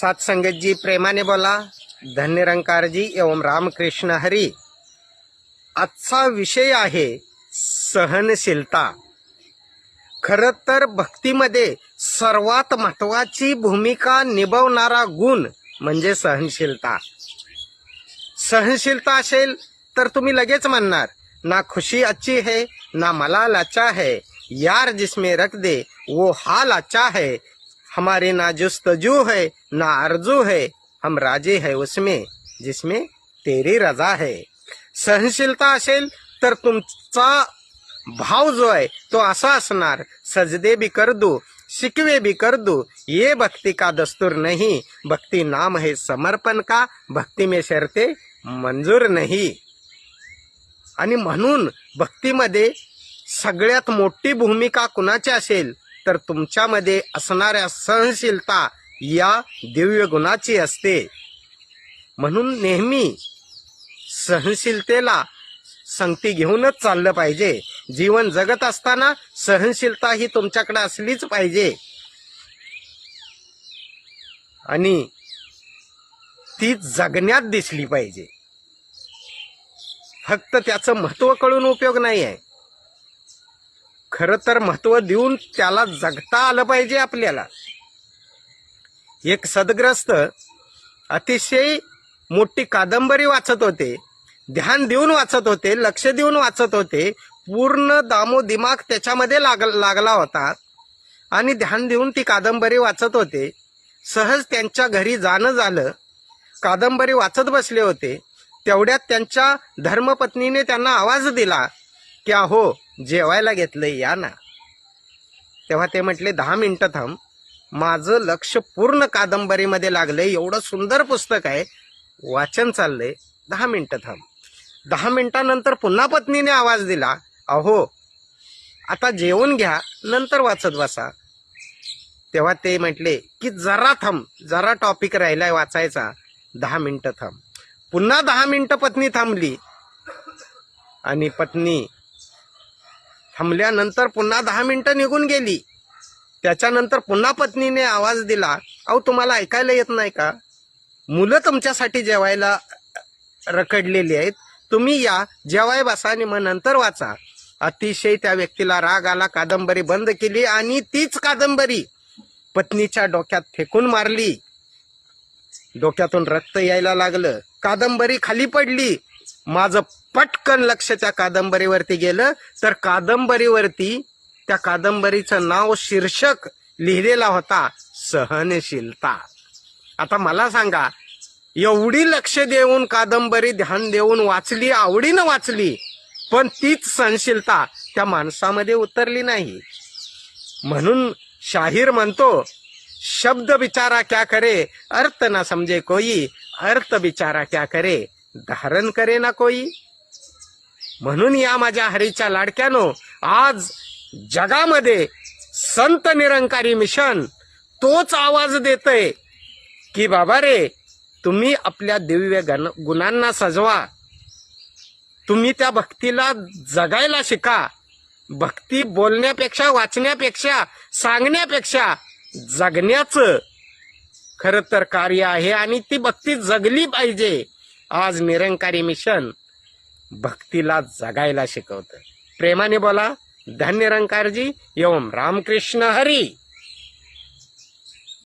सत्संगत जी प्रेमाने बोला धन्य रंकारजी एवं रामकृष्ण हरी। आजचा विषय आहे सहनशीलता। खर तर भक्तीमध्ये सर्वात महत्वाची भूमिका निभवणारा गुण म्हणजे सहनशीलता। सहनशीलता असेल तर तुम्ही लगेच म्हणणार ना खुशी अच्छी है ना मला लाचा है यार जिसमें रख दे वो हाल अच्छा है हमारे ना जुस्तजू है ना आरजू है हम राजे है उसमें जिसमें तेरी रजा है। सहनशीलता असेल तर तुमचा भाव जो आहे तो असा असणार सजदे भी कर दू शिकवे भी कर दू ये भक्ति का दस्तूर नहीं भक्ति नाम है समर्पण का भक्ति में शर्ते मंजूर नाही। आणि म्हणून भक्तीमध्ये सगळ्यात मोठी भूमिका कुणाची असेल? तर तुमच्यामध्ये असणाऱ्या सहनशीलता या दिव्य गुणाची असते. म्हणून नेहमी सहनशीलतेला संगती घेऊनच चाललं पाहिजे. जीवन जगत असताना सहनशीलता ही तुमच्याकडे असलीच पाहिजे. आणि ती जगण्यात दिसली पाहिजे. फक्त त्याचं महत्त्व कळून उपयोग नाही आहे खरं तर महत्त्व देऊन त्याला जगता आलं पाहिजे आपल्याला. एक सदग्रस्त अतिशय मोठी कादंबरी वाचत होते ध्यान देऊन वाचत होते लक्ष देऊन वाचत होते पूर्ण दामो दिमाग त्याच्यामध्ये लाग लागला होता. आणि ध्यान देऊन ती कादंबरी वाचत होते. सहज त्यांच्या घरी जाणं झालं. कादंबरी वाचत बसले होते. तेवढ्यात त्यांच्या धर्मपत्नीने त्यांना आवाज दिला की अहो जेवायला घेतलं या ना. तेव्हा ते म्हटले दहा मिनिटं थांब. माझं लक्ष पूर्ण कादंबरीमध्ये लागलंय. एवढं सुंदर पुस्तक आहे. वाचन चाललंय. दहा मिनिटं थांब. दहा मिनटानंतर पुन्हा पत्नीने आवाज दिला अहो आता जेवून घ्या नंतर वाचत बसा. तेव्हा ते म्हटले की जरा थांब जरा टॉपिक राहिलाय वाचायचा. दहा मिनिटं थांब. पुन्हा दहा मिनिटं पत्नी थांबली. आणि पत्नी थांबल्यानंतर पुन्हा दहा मिनटं निघून गेली. त्याच्यानंतर पुन्हा पत्नीने आवाज दिला अहो तुम्हाला ऐकायला येत नाही का? मुलं तुमच्यासाठी जेवायला रखडलेली आहेत. तुम्ही या जेवाय बसा आणि मग नंतर वाचा. अतिशय त्या व्यक्तीला राग आला कादंबरी बंद केली आणि तीच कादंबरी पत्नीच्या डोक्यात फेकून मारली. डोक्यातून रक्त यायला लागलं. कादंबरी खाली पडली. माझं पटकन लक्ष त्या कादंबरीवरती गेलं तर कादंबरीवरती त्या कादंबरीचं नाव शीर्षक लिहिलेला होता सहनशीलता. आता मला सांगा एवढी लक्ष देऊन कादंबरी ध्यान देऊन वाचली आवडीनं वाचली पण तीच सहनशीलता त्या माणसामध्ये उतरली नाही. म्हणून शाहीर म्हणतो शब्द बिचारा क्या करे अर्थ ना समजे कोई अर्थ बिचारा क्या करे धारण करे ना कोई. म्हणून या माझ्या हरीच्या लाडक्यानो आज जगामध्ये संत निरंकारी मिशन तोच आवाज देतय की बाबा रे तुम्ही आपल्या दिव्य गुणांना सजवा. तुम्ही त्या भक्तीला जगायला शिका. भक्ती बोलण्यापेक्षा वाचण्यापेक्षा सांगण्यापेक्षा जगण्याचं खरं तर कार्य आहे आणि ती भक्ती जगली पाहिजे. आज निरंकारी मिशन भक्तीला जगायला शिकवतं. प्रेमाने बोला धन्य रंकारजी एवं रामकृष्ण हरी.